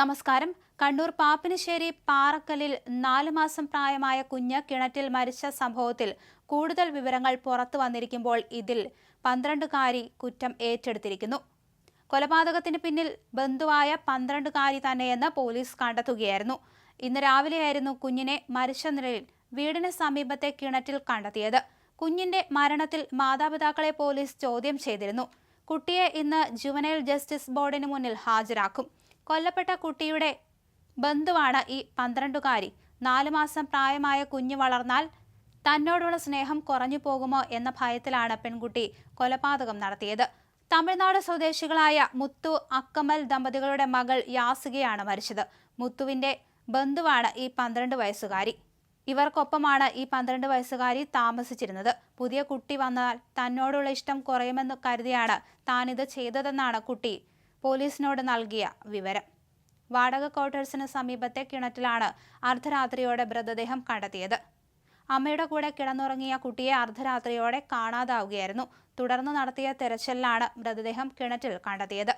നമസ്കാരം. കണ്ണൂർ പാപ്പിനിശ്ശേരി പാറക്കലിൽ നാലു മാസം പ്രായമായ കുഞ്ഞ് കിണറ്റിൽ മരിച്ച സംഭവത്തിൽ കൂടുതൽ വിവരങ്ങൾ പുറത്തു വന്നിരിക്കുമ്പോൾ ഇതിൽ പന്ത്രണ്ടുകാരി കുറ്റം ഏറ്റെടുത്തിരിക്കുന്നു. കൊലപാതകത്തിന് പിന്നിൽ ബന്ധുവായ പന്ത്രണ്ടുകാരി തന്നെയെന്ന് പോലീസ് കണ്ടെത്തുകയായിരുന്നു. ഇന്ന് രാവിലെയായിരുന്നു കുഞ്ഞിനെ മരിച്ച നിലയിൽ വീടിന് സമീപത്തെ കിണറ്റിൽ കണ്ടെത്തിയത്. കുഞ്ഞിന്റെ മരണത്തിൽ മാതാപിതാക്കളെ പോലീസ് ചോദ്യം ചെയ്തിരുന്നു. കുട്ടിയെ ഇന്ന് ജുവനൈൽ ജസ്റ്റിസ് ബോർഡിന് മുന്നിൽ ഹാജരാക്കും. കൊല്ലപ്പെട്ട കുട്ടിയുടെ ബന്ധുവാണ് ഈ പന്ത്രണ്ടുകാരി. നാലു മാസം പ്രായമായ കുഞ്ഞ് വളർന്നാൽ തന്നോടുള്ള സ്നേഹം കുറഞ്ഞു പോകുമോ എന്ന ഭയത്തിലാണ് പെൺകുട്ടി കൊലപാതകം നടത്തിയത്. തമിഴ്നാട് സ്വദേശികളായ മുത്തു അക്കമൽ ദമ്പതികളുടെ മകൾ യാസികയാണ് മരിച്ചത്. മുത്തുവിന്റെ ബന്ധുവാണ് ഈ പന്ത്രണ്ട് വയസ്സുകാരി. ഇവർക്കൊപ്പമാണ് ഈ പന്ത്രണ്ട് വയസ്സുകാരി താമസിച്ചിരുന്നത്. പുതിയ കുട്ടി വന്നാൽ തന്നോടുള്ള ഇഷ്ടം കുറയുമെന്ന് കരുതിയാണ് താനിത് ചെയ്തതെന്നാണ് കുട്ടി പോലീസിനോട് നൽകിയ വിവരം. വാടക ക്വാർട്ടേഴ്സിന് സമീപത്തെ കിണറ്റിലാണ് അർദ്ധരാത്രിയോടെ മൃതദേഹം കണ്ടെത്തിയത്. അമ്മയുടെ കൂടെ കിടന്നുറങ്ങിയ കുട്ടിയെ അർദ്ധരാത്രിയോടെ കാണാതാവുകയായിരുന്നു. തുടർന്ന് നടത്തിയ തെരച്ചിലിലാണ് മൃതദേഹം കിണറ്റിൽ കണ്ടെത്തിയത്.